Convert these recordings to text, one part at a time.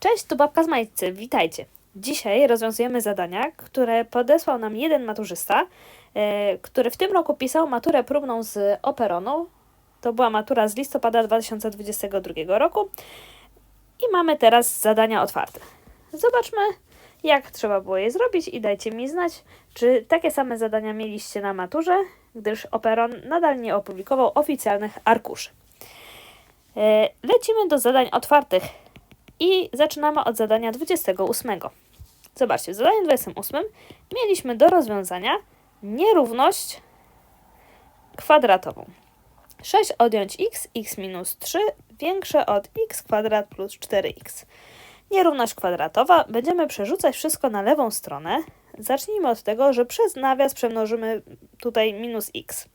Cześć, tu babka z Majcy, witajcie. Dzisiaj rozwiązujemy zadania, które podesłał nam jeden maturzysta, e, który w tym roku pisał maturę próbną z Operonu. To była matura z listopada 2022 roku. I mamy teraz zadania otwarte. Zobaczmy, jak trzeba było je zrobić i dajcie mi znać, czy takie same zadania mieliście na maturze, gdyż Operon nadal nie opublikował oficjalnych arkuszy. E, Lecimy do zadań otwartych i zaczynamy od zadania 28. Zobaczcie, w zadaniu 28 mieliśmy do rozwiązania nierówność kwadratową. 6 odjąć x, x minus 3 większe od x kwadrat plus 4x. Nierówność kwadratowa. Będziemy przerzucać wszystko na lewą stronę. Zacznijmy od tego, że przez nawias przemnożymy tutaj minus x.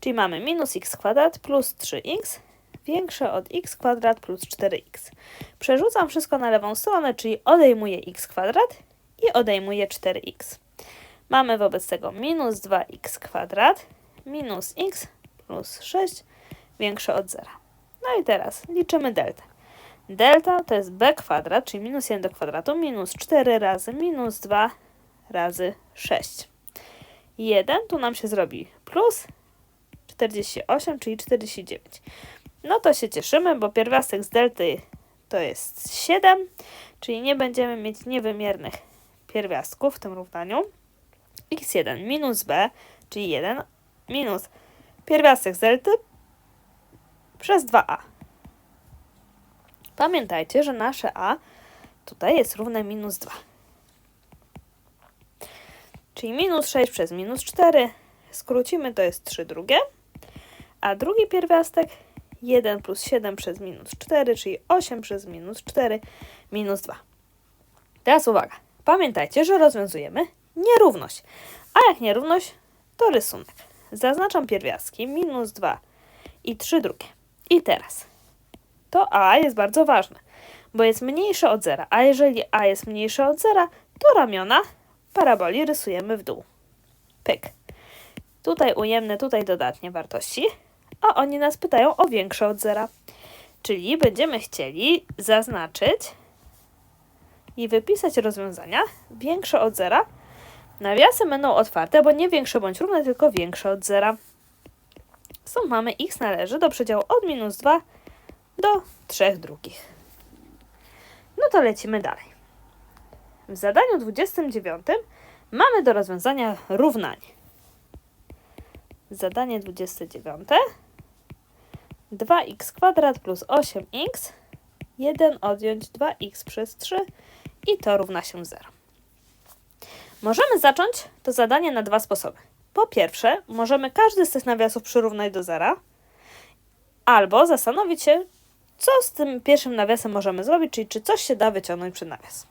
Czyli mamy minus x kwadrat plus 3x większe od x kwadrat plus 4x. Przerzucam wszystko na lewą stronę, czyli odejmuję x kwadrat i odejmuję 4x. Mamy wobec tego minus 2x kwadrat minus x plus 6 większe od 0. No i teraz liczymy delta. Delta to jest b kwadrat, czyli minus 1 do kwadratu, minus 4 razy minus 2 razy 6. 1 tu nam się zrobi plus 48, czyli 49. No to się cieszymy, bo pierwiastek z delty to jest 7, czyli nie będziemy mieć niewymiernych pierwiastków w tym równaniu. x1 minus b, czyli 1, minus pierwiastek z delty przez 2a. Pamiętajcie, że nasze a tutaj jest równe minus 2. Czyli minus 6 przez minus 4 skrócimy, to jest 3 drugie. A drugi pierwiastek 1 plus 7 przez minus 4, czyli 8 przez minus 4 minus 2. Teraz uwaga. Pamiętajcie, że rozwiązujemy nierówność. A jak nierówność, to rysunek. Zaznaczam pierwiastki minus 2 i 3 drugie. I teraz to a jest bardzo ważne, bo jest mniejsze od zera. A jeżeli a jest mniejsze od zera, to ramiona paraboli rysujemy w dół. Pyk. Tutaj ujemne, tutaj dodatnie wartości a oni nas pytają o większe od zera. Czyli będziemy chcieli zaznaczyć i wypisać rozwiązania większe od zera. Nawiasy będą otwarte, bo nie większe bądź równe, tylko większe od zera. Stąd mamy x należy do przedziału od minus 2 do 3 drugich. No to lecimy dalej. W zadaniu 29 mamy do rozwiązania równanie. Zadanie 29 2x kwadrat plus 8x, 1 odjąć 2x przez 3 i to równa się 0. Możemy zacząć to zadanie na dwa sposoby. Po pierwsze, możemy każdy z tych nawiasów przyrównać do zera, albo zastanowić się, co z tym pierwszym nawiasem możemy zrobić, czyli czy coś się da wyciągnąć przed nawias.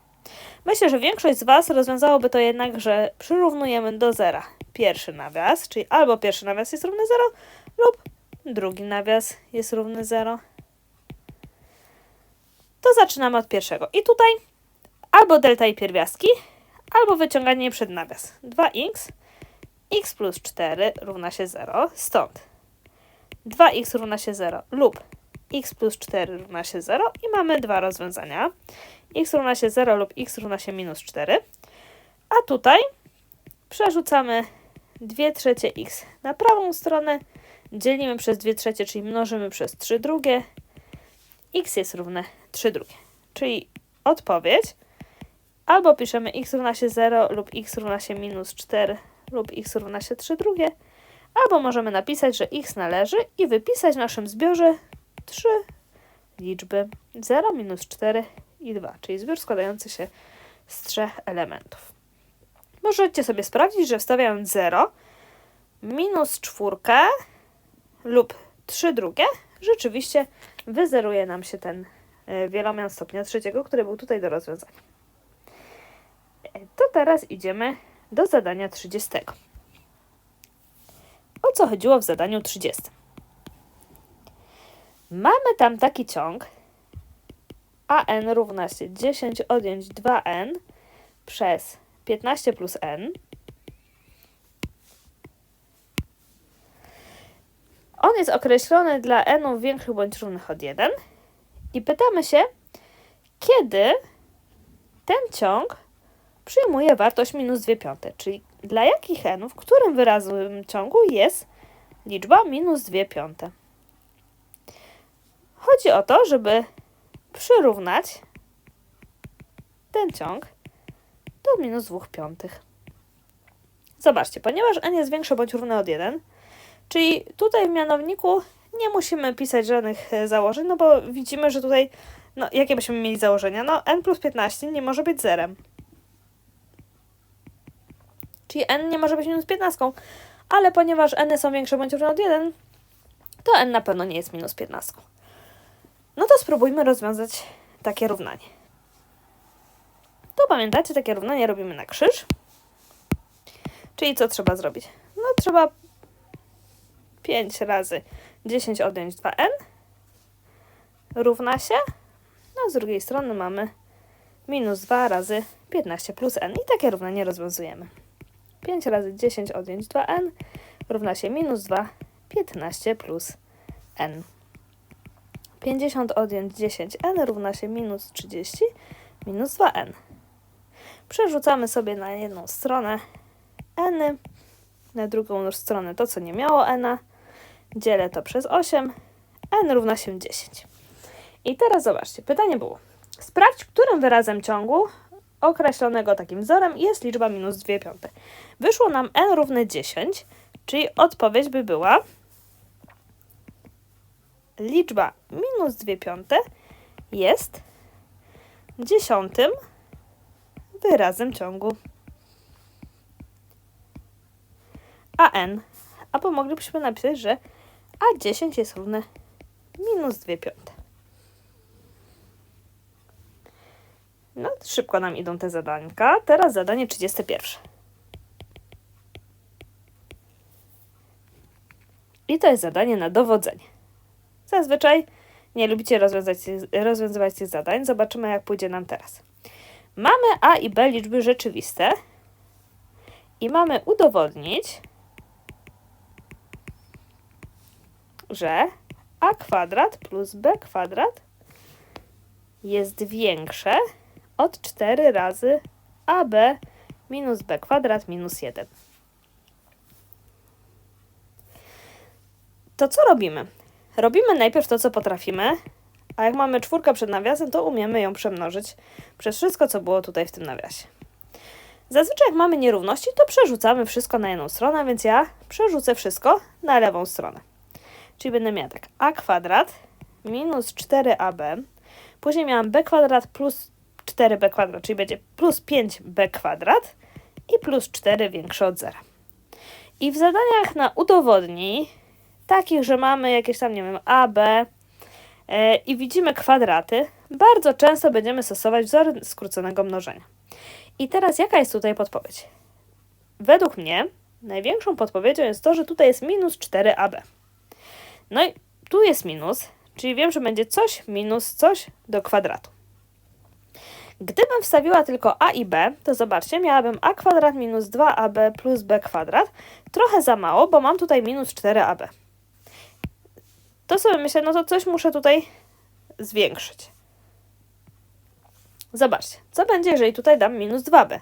Myślę, że większość z Was rozwiązałoby to jednak, że przyrównujemy do zera pierwszy nawias, czyli albo pierwszy nawias jest równy 0 lub drugi nawias jest równy 0. To zaczynamy od pierwszego. I tutaj albo delta i pierwiastki, albo wyciąganie przed nawias. 2x, x plus 4 równa się 0, stąd 2x równa się 0 lub x plus 4 równa się 0 i mamy dwa rozwiązania. x równa się 0 lub x równa się minus 4. A tutaj przerzucamy 2 trzecie x na prawą stronę, dzielimy przez 2 trzecie, czyli mnożymy przez 3 drugie. x jest równe 3 drugie. Czyli odpowiedź albo piszemy x równa się 0 lub x równa się minus 4 lub x równa się 3 drugie, albo możemy napisać, że x należy i wypisać w naszym zbiorze trzy liczby 0, minus 4 i 2, czyli zbiór składający się z trzech elementów. Możecie sobie sprawdzić, że wstawiając 0, minus czwórkę lub 3 drugie, rzeczywiście wyzeruje nam się ten e, wielomian stopnia trzeciego, który był tutaj do rozwiązania. E, to teraz idziemy do zadania 30. O co chodziło w zadaniu 30? Mamy tam taki ciąg an równa się 10 odjąć 2n przez 15 plus n. On jest określony dla n większych bądź równych od 1 i pytamy się, kiedy ten ciąg przyjmuje wartość minus 2 piąte, czyli dla jakich n, w którym wyrazowym ciągu jest liczba minus 2 piąte. Chodzi o to, żeby przyrównać ten ciąg do minus 2 piątych. Zobaczcie, ponieważ n jest większe bądź równe od 1, czyli tutaj w mianowniku nie musimy pisać żadnych e, założeń, no bo widzimy, że tutaj, no jakie byśmy mieli założenia? No n plus 15 nie może być zerem. Czyli n nie może być minus 15, ale ponieważ n są większe bądź równe od 1, to n na pewno nie jest minus 15. No to spróbujmy rozwiązać takie równanie. To pamiętacie, takie równanie robimy na krzyż. Czyli co trzeba zrobić? No trzeba 5 razy 10 odjąć 2n równa się, no z drugiej strony mamy minus 2 razy 15 plus n i takie równanie rozwiązujemy. 5 razy 10 odjąć 2n równa się minus 2, 15 plus n. 50 odjąć 10n równa się minus 30 minus 2n. Przerzucamy sobie na jedną stronę n, na drugą stronę to, co nie miało n, dzielę to przez 8, n równa się 10. I teraz zobaczcie, pytanie było, sprawdź, którym wyrazem ciągu określonego takim wzorem jest liczba minus 2 piąte. Wyszło nam n równe 10, czyli odpowiedź by była liczba minus 2 piąte jest dziesiątym wyrazem ciągu. A n, albo moglibyśmy napisać, że a10 jest równe minus 2 piąte. No, szybko nam idą te zadanka. Teraz zadanie 31. I to jest zadanie na dowodzenie. Zazwyczaj nie lubicie rozwiązać, rozwiązywać tych zadań. Zobaczymy, jak pójdzie nam teraz. Mamy a i b liczby rzeczywiste i mamy udowodnić, że a kwadrat plus b kwadrat jest większe od 4 razy ab minus b kwadrat minus 1. To co robimy? Robimy najpierw to, co potrafimy, a jak mamy czwórkę przed nawiasem, to umiemy ją przemnożyć przez wszystko, co było tutaj w tym nawiasie. Zazwyczaj jak mamy nierówności, to przerzucamy wszystko na jedną stronę, więc ja przerzucę wszystko na lewą stronę. Czyli będę miała tak a kwadrat minus 4ab, później miałam b kwadrat plus 4b kwadrat, czyli będzie plus 5b kwadrat i plus 4 większe od zera. I w zadaniach na udowodnij, takich, że mamy jakieś tam, nie wiem, a, b e, i widzimy kwadraty, bardzo często będziemy stosować wzory skróconego mnożenia. I teraz jaka jest tutaj podpowiedź? Według mnie największą podpowiedzią jest to, że tutaj jest minus 4ab. No i tu jest minus, czyli wiem, że będzie coś minus coś do kwadratu. Gdybym wstawiła tylko a i b, to zobaczcie, miałabym a kwadrat minus 2ab plus b kwadrat. Trochę za mało, bo mam tutaj minus 4ab. To sobie myślę, no to coś muszę tutaj zwiększyć. Zobaczcie, co będzie, jeżeli tutaj dam minus 2b?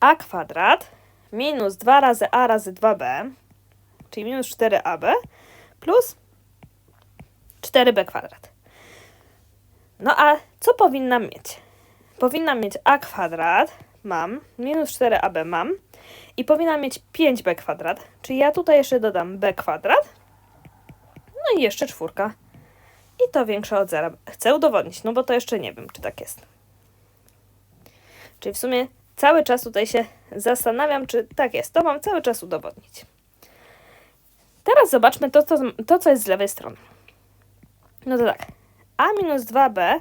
a kwadrat minus 2 razy a razy 2b, czyli minus 4ab, plus 4b kwadrat. No a co powinnam mieć? Powinnam mieć a kwadrat, mam, minus 4ab mam i powinnam mieć 5b kwadrat, czyli ja tutaj jeszcze dodam b kwadrat, no i jeszcze czwórka. I to większe od zera. Chcę udowodnić, no bo to jeszcze nie wiem, czy tak jest. Czyli w sumie cały czas tutaj się zastanawiam, czy tak jest. To mam cały czas udowodnić. Teraz zobaczmy to, co, to, co jest z lewej strony. No to tak. a minus 2b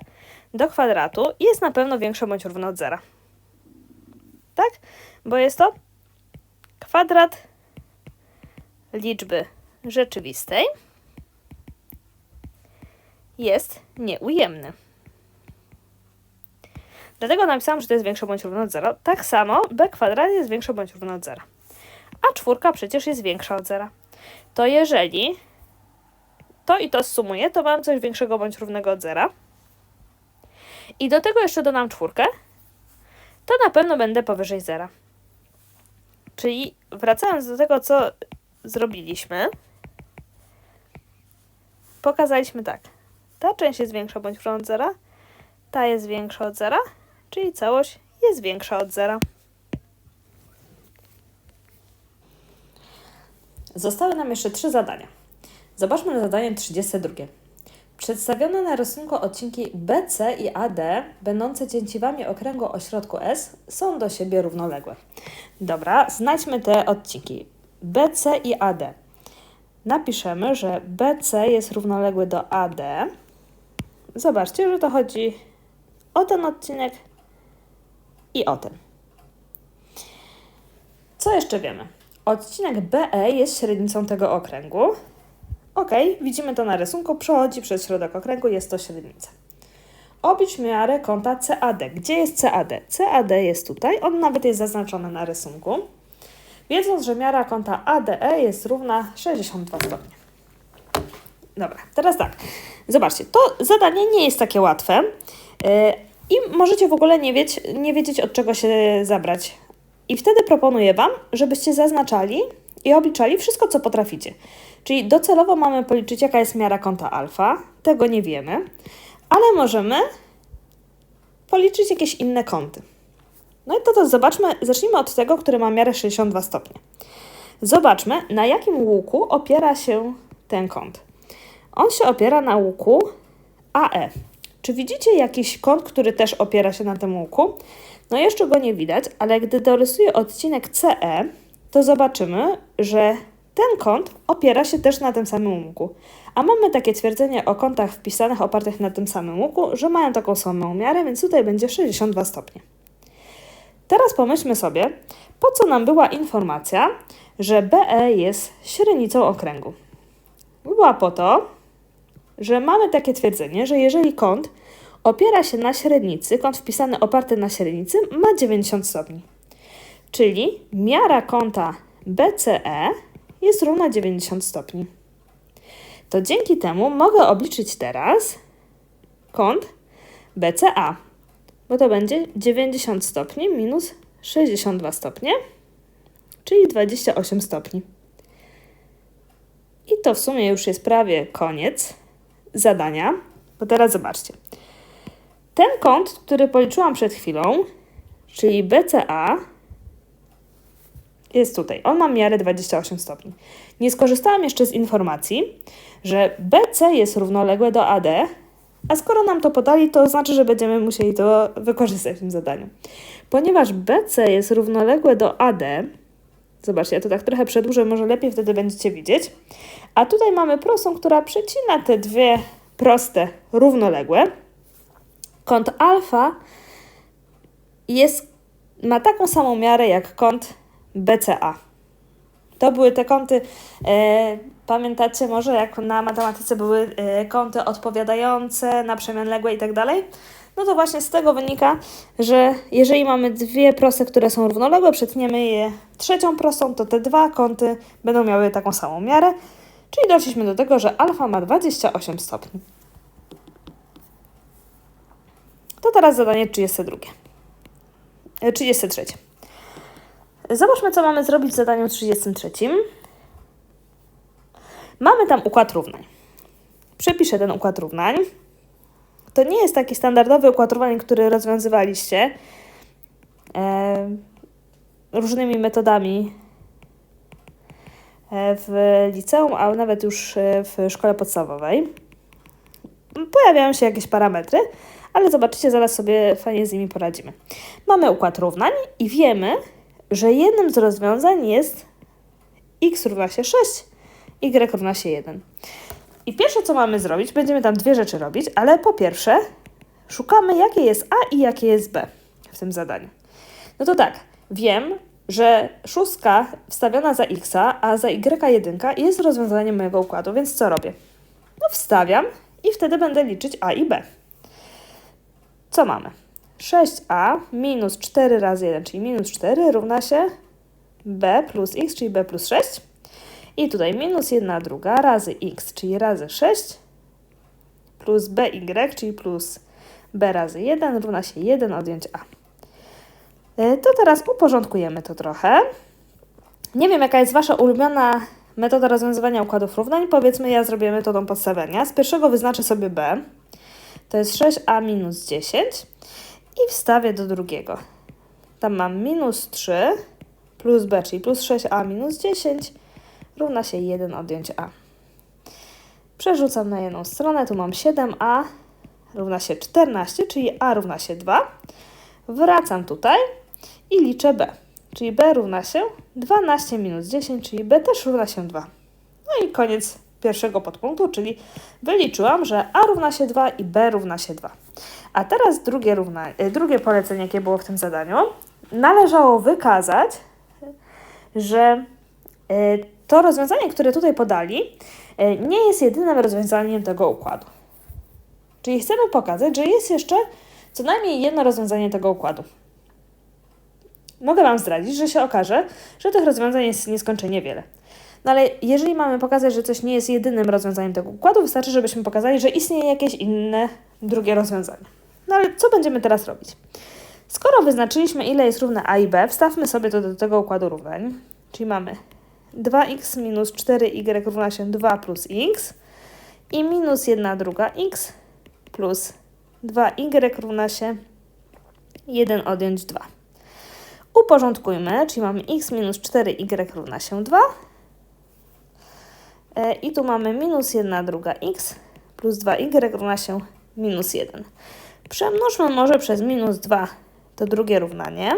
do kwadratu jest na pewno większe bądź równe od zera. Tak? Bo jest to kwadrat liczby rzeczywistej jest nieujemny. Dlatego napisałam, że to jest większe bądź równe od zera. Tak samo b kwadrat jest większe bądź równe od zera. A czwórka przecież jest większa od zera. To jeżeli to i to sumuję, to mam coś większego bądź równego od zera. I do tego jeszcze dodam czwórkę, to na pewno będę powyżej zera. Czyli wracając do tego, co zrobiliśmy, pokazaliśmy tak. Ta część jest większa bądź równa od zera, ta jest większa od zera, czyli całość jest większa od zera. Zostały nam jeszcze trzy zadania. Zobaczmy na zadanie 32. Przedstawione na rysunku odcinki BC i AD, będące cięciwami okręgu o środku S, są do siebie równoległe. Dobra, znajdźmy te odcinki. BC i AD. Napiszemy, że BC jest równoległy do AD. Zobaczcie, że to chodzi o ten odcinek i o ten. Co jeszcze wiemy? Odcinek BE jest średnicą tego okręgu. Ok, widzimy to na rysunku, przechodzi przez środek okręgu, jest to średnica. Oblicz miarę kąta CAD. Gdzie jest CAD? CAD jest tutaj, on nawet jest zaznaczony na rysunku. Wiedząc, że miara kąta ADE jest równa 62 stopnie. Dobra, teraz tak. Zobaczcie, to zadanie nie jest takie łatwe yy, i możecie w ogóle nie, wiedzieć, nie wiedzieć, od czego się zabrać. I wtedy proponuję Wam, żebyście zaznaczali i obliczali wszystko, co potraficie. Czyli docelowo mamy policzyć, jaka jest miara kąta alfa. Tego nie wiemy, ale możemy policzyć jakieś inne kąty. No i to, to zobaczmy, zacznijmy od tego, który ma miarę 62 stopnie. Zobaczmy, na jakim łuku opiera się ten kąt. On się opiera na łuku AE. Czy widzicie jakiś kąt, który też opiera się na tym łuku? No jeszcze go nie widać, ale gdy dorysuję odcinek CE, to zobaczymy, że ten kąt opiera się też na tym samym łuku. A mamy takie twierdzenie o kątach wpisanych opartych na tym samym łuku, że mają taką samą miarę, więc tutaj będzie 62 stopnie. Teraz pomyślmy sobie, po co nam była informacja, że BE jest średnicą okręgu. Była po to, że mamy takie twierdzenie, że jeżeli kąt opiera się na średnicy, kąt wpisany oparty na średnicy ma 90 stopni. Czyli miara kąta BCE jest równa 90 stopni. To dzięki temu mogę obliczyć teraz kąt BCA, bo to będzie 90 stopni minus 62 stopnie, czyli 28 stopni. I to w sumie już jest prawie koniec zadania, bo teraz zobaczcie. Ten kąt, który policzyłam przed chwilą, czyli BCA, jest tutaj. On ma miarę 28 stopni. Nie skorzystałam jeszcze z informacji, że BC jest równoległe do AD, a skoro nam to podali, to znaczy, że będziemy musieli to wykorzystać w tym zadaniu. Ponieważ BC jest równoległe do AD, zobaczcie, ja to tak trochę przedłużę, może lepiej wtedy będziecie widzieć, a tutaj mamy prostą, która przecina te dwie proste równoległe. Kąt alfa jest, ma taką samą miarę jak kąt BCA. To były te kąty, e, pamiętacie może jak na matematyce były e, kąty odpowiadające na przemian i tak dalej? No to właśnie z tego wynika, że jeżeli mamy dwie proste, które są równoległe, przetniemy je trzecią prostą, to te dwa kąty będą miały taką samą miarę, czyli doszliśmy do tego, że alfa ma 28 stopni. To teraz zadanie 32. 33. E, Zobaczmy, co mamy zrobić w zadaniu 33. Mamy tam układ równań. Przepiszę ten układ równań. To nie jest taki standardowy układ równań, który rozwiązywaliście e, różnymi metodami w liceum, a nawet już e, w szkole podstawowej. Pojawiają się jakieś parametry, ale zobaczycie, zaraz sobie fajnie z nimi poradzimy. Mamy układ równań i wiemy, że jednym z rozwiązań jest x równa się 6, y równa się 1. I pierwsze, co mamy zrobić, będziemy tam dwie rzeczy robić, ale po pierwsze szukamy, jakie jest A i jakie jest B w tym zadaniu. No to tak, wiem, że szóstka wstawiona za x, a za y1 jest rozwiązaniem mojego układu, więc co robię? No wstawiam i wtedy będę liczyć A i B. Co mamy? 6a minus 4 razy 1, czyli minus 4 równa się b plus x, czyli b plus 6. I tutaj minus 1 druga razy x, czyli razy 6, plus by, czyli plus b razy 1 równa się 1 odjąć a. E, to teraz uporządkujemy to trochę. Nie wiem, jaka jest Wasza ulubiona metoda rozwiązywania układów równań. Powiedzmy, ja zrobię metodą podstawiania. Z pierwszego wyznaczę sobie b, to jest 6a minus 10 i wstawię do drugiego. Tam mam minus 3 plus b, czyli plus 6a minus 10 równa się 1 odjąć a. Przerzucam na jedną stronę, tu mam 7a równa się 14, czyli a równa się 2. Wracam tutaj i liczę b, czyli b równa się 12 minus 10, czyli b też równa się 2. No i koniec pierwszego podpunktu, czyli wyliczyłam, że a równa się 2 i b równa się 2. A teraz drugie, równa, e, drugie polecenie, jakie było w tym zadaniu, należało wykazać, że e, to rozwiązanie, które tutaj podali, e, nie jest jedynym rozwiązaniem tego układu. Czyli chcemy pokazać, że jest jeszcze co najmniej jedno rozwiązanie tego układu. Mogę Wam zdradzić, że się okaże, że tych rozwiązań jest nieskończenie wiele. No ale jeżeli mamy pokazać, że coś nie jest jedynym rozwiązaniem tego układu, wystarczy, żebyśmy pokazali, że istnieje jakieś inne, drugie rozwiązanie. No ale co będziemy teraz robić? Skoro wyznaczyliśmy, ile jest równe a i b, wstawmy sobie to do tego układu równań. Czyli mamy 2x minus 4y równa się 2 plus x i minus 1 druga x plus 2y równa się 1 odjąć 2. Uporządkujmy, czyli mamy x minus 4y równa się 2 e, i tu mamy minus 1 druga x plus 2y równa się minus 1. Przemnóżmy może przez minus 2 to drugie równanie.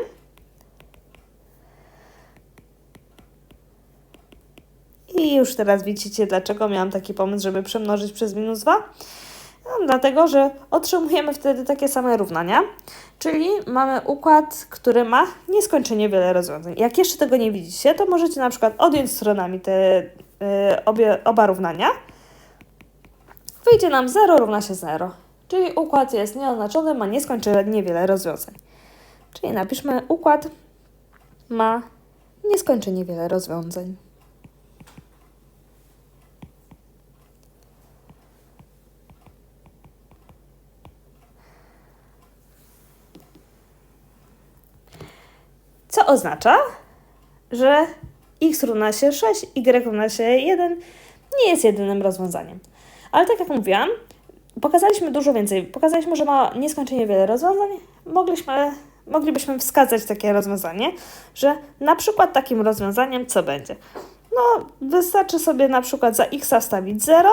I już teraz widzicie, dlaczego miałam taki pomysł, żeby przemnożyć przez minus 2. No, dlatego, że otrzymujemy wtedy takie same równania, czyli mamy układ, który ma nieskończenie wiele rozwiązań. Jak jeszcze tego nie widzicie, to możecie na przykład odjąć stronami te y, obie, oba równania. Wyjdzie nam 0 równa się 0, czyli układ jest nieoznaczony, ma nieskończenie wiele rozwiązań. Czyli napiszmy układ ma nieskończenie wiele rozwiązań. Co oznacza, że x równa się 6, y równa się 1 nie jest jedynym rozwiązaniem. Ale tak jak mówiłam, pokazaliśmy dużo więcej. Pokazaliśmy, że ma nieskończenie wiele rozwiązań. Mogliśmy, moglibyśmy wskazać takie rozwiązanie, że na przykład takim rozwiązaniem co będzie? No, wystarczy sobie na przykład za x wstawić 0,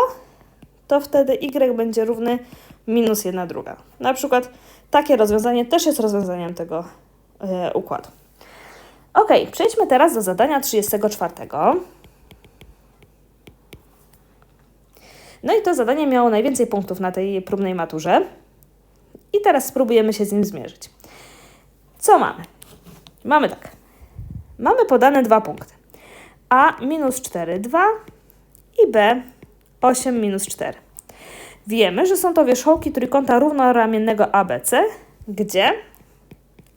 to wtedy y będzie równy minus 1 druga. Na przykład takie rozwiązanie też jest rozwiązaniem tego yy, układu. Ok, przejdźmy teraz do zadania 34. No i to zadanie miało najwięcej punktów na tej próbnej maturze. I teraz spróbujemy się z nim zmierzyć. Co mamy? Mamy tak. Mamy podane dwa punkty. A minus 4, 2 i B 8 minus 4. Wiemy, że są to wierzchołki trójkąta równoramiennego ABC, gdzie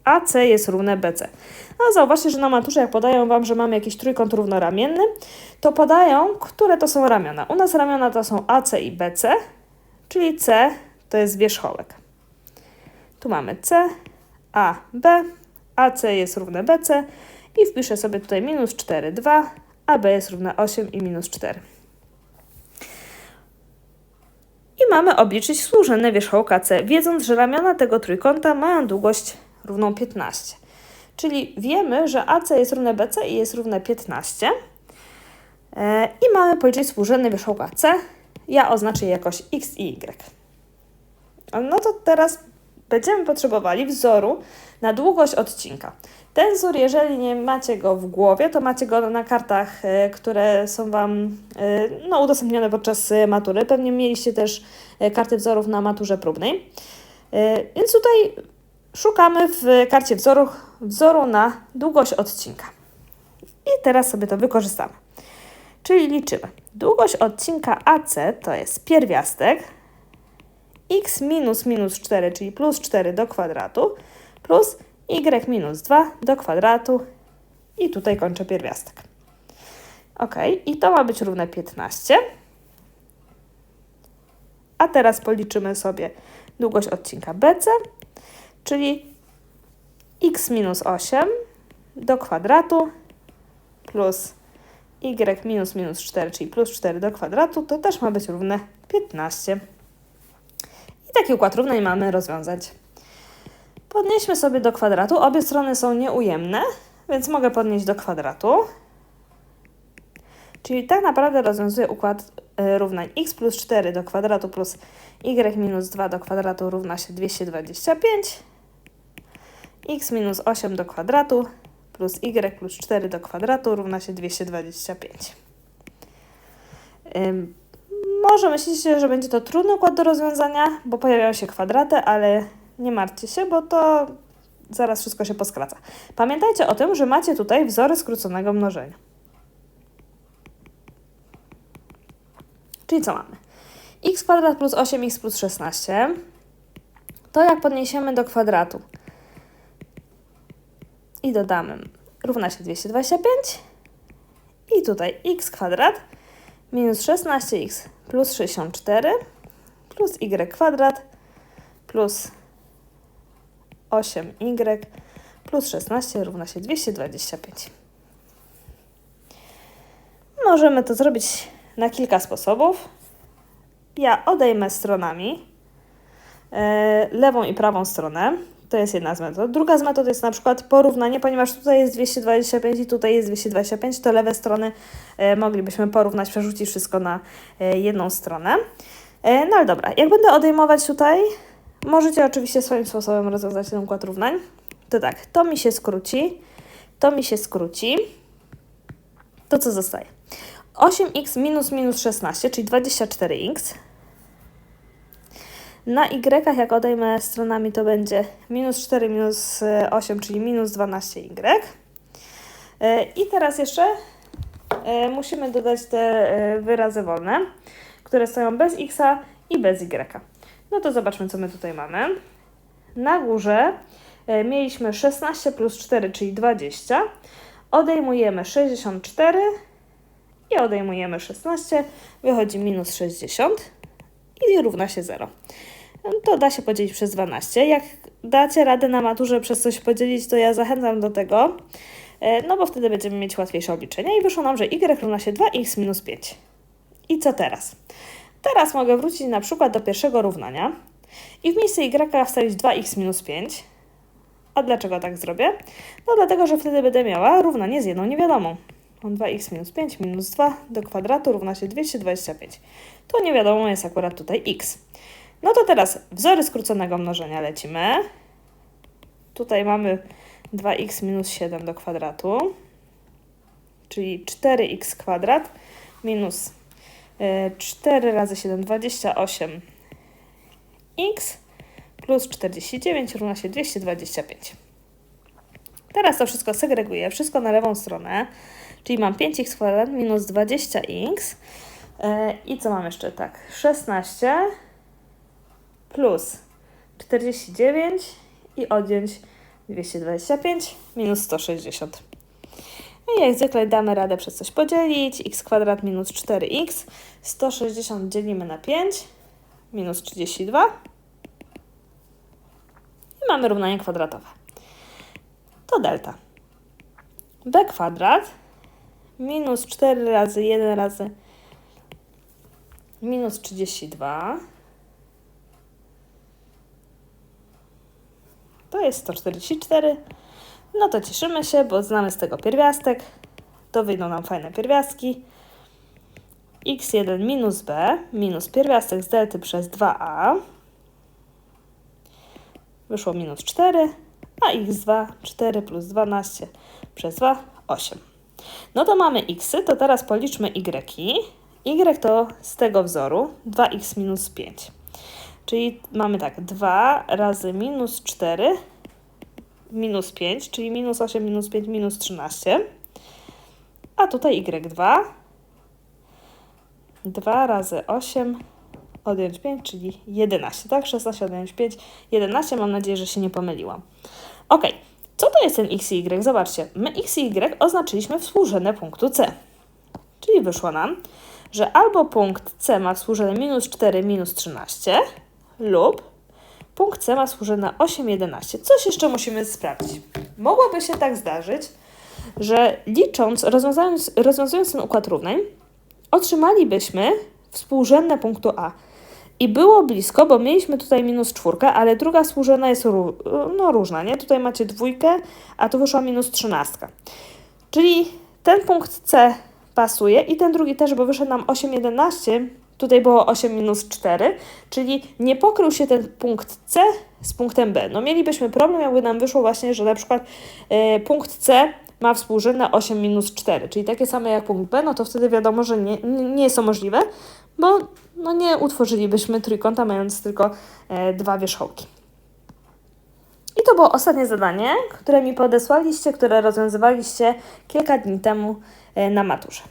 AC jest równe BC. No zauważcie, że na maturze jak podają Wam, że mamy jakiś trójkąt równoramienny, to podają, które to są ramiona. U nas ramiona to są AC i BC, czyli C to jest wierzchołek. Tu mamy C, A, B, AC jest równe BC i wpiszę sobie tutaj minus 4, 2, a B jest równe 8 i minus 4. I mamy obliczyć współrzędne wierzchołka C, wiedząc, że ramiona tego trójkąta mają długość równą 15. Czyli wiemy, że AC jest równe BC i jest równe 15. E, I mamy policzyć współrzędny wierzchołka C. Ja oznaczę je jakoś x i y. No to teraz będziemy potrzebowali wzoru na długość odcinka. Ten wzór, jeżeli nie macie go w głowie, to macie go na kartach, e, które są Wam e, no, udostępnione podczas matury. Pewnie mieliście też karty wzorów na maturze próbnej. Więc tutaj Szukamy w karcie wzoru, wzoru na długość odcinka. I teraz sobie to wykorzystamy. Czyli liczymy. Długość odcinka AC to jest pierwiastek x minus minus 4, czyli plus 4 do kwadratu, plus y minus 2 do kwadratu i tutaj kończę pierwiastek. Ok, i to ma być równe 15. A teraz policzymy sobie długość odcinka BC, czyli x minus 8 do kwadratu plus y minus minus 4, czyli plus 4 do kwadratu, to też ma być równe 15. I taki układ równań mamy rozwiązać. Podnieśmy sobie do kwadratu. Obie strony są nieujemne, więc mogę podnieść do kwadratu. Czyli tak naprawdę rozwiązuję układ y, równań x plus 4 do kwadratu plus y minus 2 do kwadratu równa się 225, x minus 8 do kwadratu plus y plus 4 do kwadratu równa się 225. Ym, może myślicie, że będzie to trudny układ do rozwiązania, bo pojawiają się kwadraty, ale nie martwcie się, bo to zaraz wszystko się poskraca. Pamiętajcie o tym, że macie tutaj wzory skróconego mnożenia. Czyli co mamy? x kwadrat plus 8x plus 16 to jak podniesiemy do kwadratu i dodamy równa się 225 i tutaj x kwadrat minus 16x plus 64 plus y kwadrat plus 8y plus 16 równa się 225. Możemy to zrobić na kilka sposobów. Ja odejmę stronami e, lewą i prawą stronę. To jest jedna z metod. Druga z metod jest na przykład porównanie, ponieważ tutaj jest 225 i tutaj jest 225, to lewe strony e, moglibyśmy porównać, przerzucić wszystko na e, jedną stronę. No ale dobra, jak będę odejmować tutaj, możecie oczywiście swoim sposobem rozwiązać ten układ równań. To tak, to mi się skróci, to mi się skróci. To co zostaje? 8x minus minus 16, czyli 24x. Na y, jak odejmę stronami, to będzie minus 4 minus 8, czyli minus 12y. E, I teraz jeszcze e, musimy dodać te e, wyrazy wolne, które stoją bez x i bez y. No to zobaczmy, co my tutaj mamy. Na górze mieliśmy 16 plus 4, czyli 20. Odejmujemy 64 i odejmujemy 16, wychodzi minus 60 i równa się 0. To da się podzielić przez 12. Jak dacie radę na maturze przez coś podzielić, to ja zachęcam do tego, e, no bo wtedy będziemy mieć łatwiejsze obliczenia i wyszło nam, że y równa się 2x minus 5. I co teraz? Teraz mogę wrócić na przykład do pierwszego równania i w miejsce y wstawić 2x minus 5. A dlaczego tak zrobię? No dlatego, że wtedy będę miała równanie z jedną niewiadomą. Mam 2x minus 5 minus 2 do kwadratu równa się 225. To nie wiadomo jest akurat tutaj x. No to teraz wzory skróconego mnożenia lecimy. Tutaj mamy 2x minus 7 do kwadratu, czyli 4x kwadrat minus 4 e, razy 7, 28 x plus 49 równa się 225. Teraz to wszystko segreguję, wszystko na lewą stronę. Czyli mam 5x kwadrat minus 20x. E, I co mam jeszcze? Tak, 16 plus 49 i odjąć 225 minus 160. I jak zwykle damy radę przez coś podzielić. x kwadrat minus 4x. 160 dzielimy na 5 minus 32. I mamy równanie kwadratowe. To delta. b kwadrat minus 4 razy 1 razy minus 32. To jest 144. No to cieszymy się, bo znamy z tego pierwiastek. To wyjdą nam fajne pierwiastki. x1 minus b minus pierwiastek z delty przez 2a. Wyszło minus 4, a x2 4 plus 12 przez 2 8. No to mamy x, to teraz policzmy y. y to z tego wzoru 2x minus 5. Czyli mamy tak, 2 razy minus 4 minus 5, czyli minus 8 minus 5 minus 13. A tutaj y2 2 razy 8 odjąć 5, czyli 11, tak? 16 odjąć 5, 11. Mam nadzieję, że się nie pomyliłam. Ok, co to jest ten x i y? Zobaczcie, my x i y oznaczyliśmy współrzędne punktu C. Czyli wyszło nam, że albo punkt C ma współrzędne minus 4, minus 13 lub punkt C ma współrzędne 8, 11. Coś jeszcze musimy sprawdzić. Mogłoby się tak zdarzyć, że licząc, rozwiązując, rozwiązując ten układ równań, otrzymalibyśmy współrzędne punktu A. I było blisko, bo mieliśmy tutaj minus czwórkę, ale druga współrzędna jest no, różna, nie? Tutaj macie dwójkę, a tu wyszła minus trzynastka. Czyli ten punkt C pasuje i ten drugi też, bo wyszedł nam 8,11, tutaj było 8 minus 4, czyli nie pokrył się ten punkt C z punktem B. No mielibyśmy problem, jakby nam wyszło właśnie, że na przykład e, punkt C ma współrzędne 8 minus 4, czyli takie same jak punkt B, no to wtedy wiadomo, że nie, nie, jest to możliwe, bo no nie utworzylibyśmy trójkąta mając tylko e, dwa wierzchołki. I to było ostatnie zadanie, które mi podesłaliście, które rozwiązywaliście kilka dni temu e, na maturze.